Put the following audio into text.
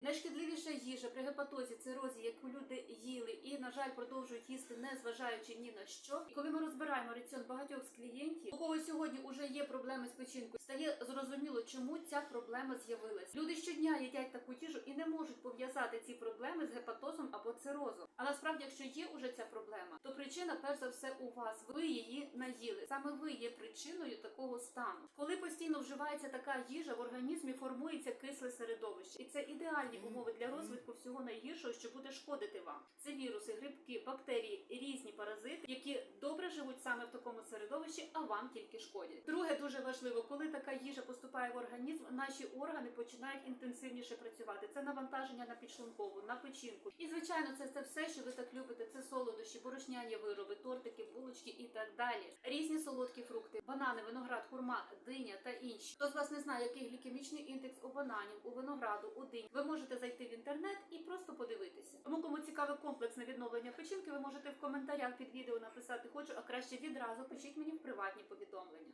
Найшкідливіша їжа при гепатозі, цирозі, яку люди їли і, на жаль, продовжують їсти, не зважаючи ні на що. І коли ми розбираємо раціон багатьох з клієнтів, у кого сьогодні вже є проблеми з печінкою, стає зрозуміло, чому ця проблема з'явилася. Люди щодня їдять таку їжу і не можуть пов'язати ці проблеми з гепатозом або цирозом. А насправді, якщо є уже ця проблема, то причина перш за все у вас. Ви її наїли. Саме ви є причиною такого стану. Коли постійно вживається така їжа, в організмі формується кисле середовище, і це ідеальні умови для розвитку всього найгіршого, що буде шкодити вам. Це віруси, грибки, бактерії, різні паразити, які добре живуть саме в такому середовищі, а вам тільки шкодять. Друге, дуже важливо, коли така їжа поступає в організм, наші органи починають інтенсивніше працювати. Це навантаження на підшлункову, на печінку. І звичайно, це, це все, що ви так любите. Це солодощі, борошняні вироби, тортики, булочки і так далі. Різні солодкі фрукти, банани, виноград, хурма, диня та інші. Хто з вас не знає, який глікемічний індекс у бананів, у винограду, у динь, ви можете зайти в інтернет і просто подивитися. Тому кому цікаве комплексне відновлення печінки, ви можете в коментарях під відео написати хочу, а краще відразу пишіть мені в приватні повідомлення.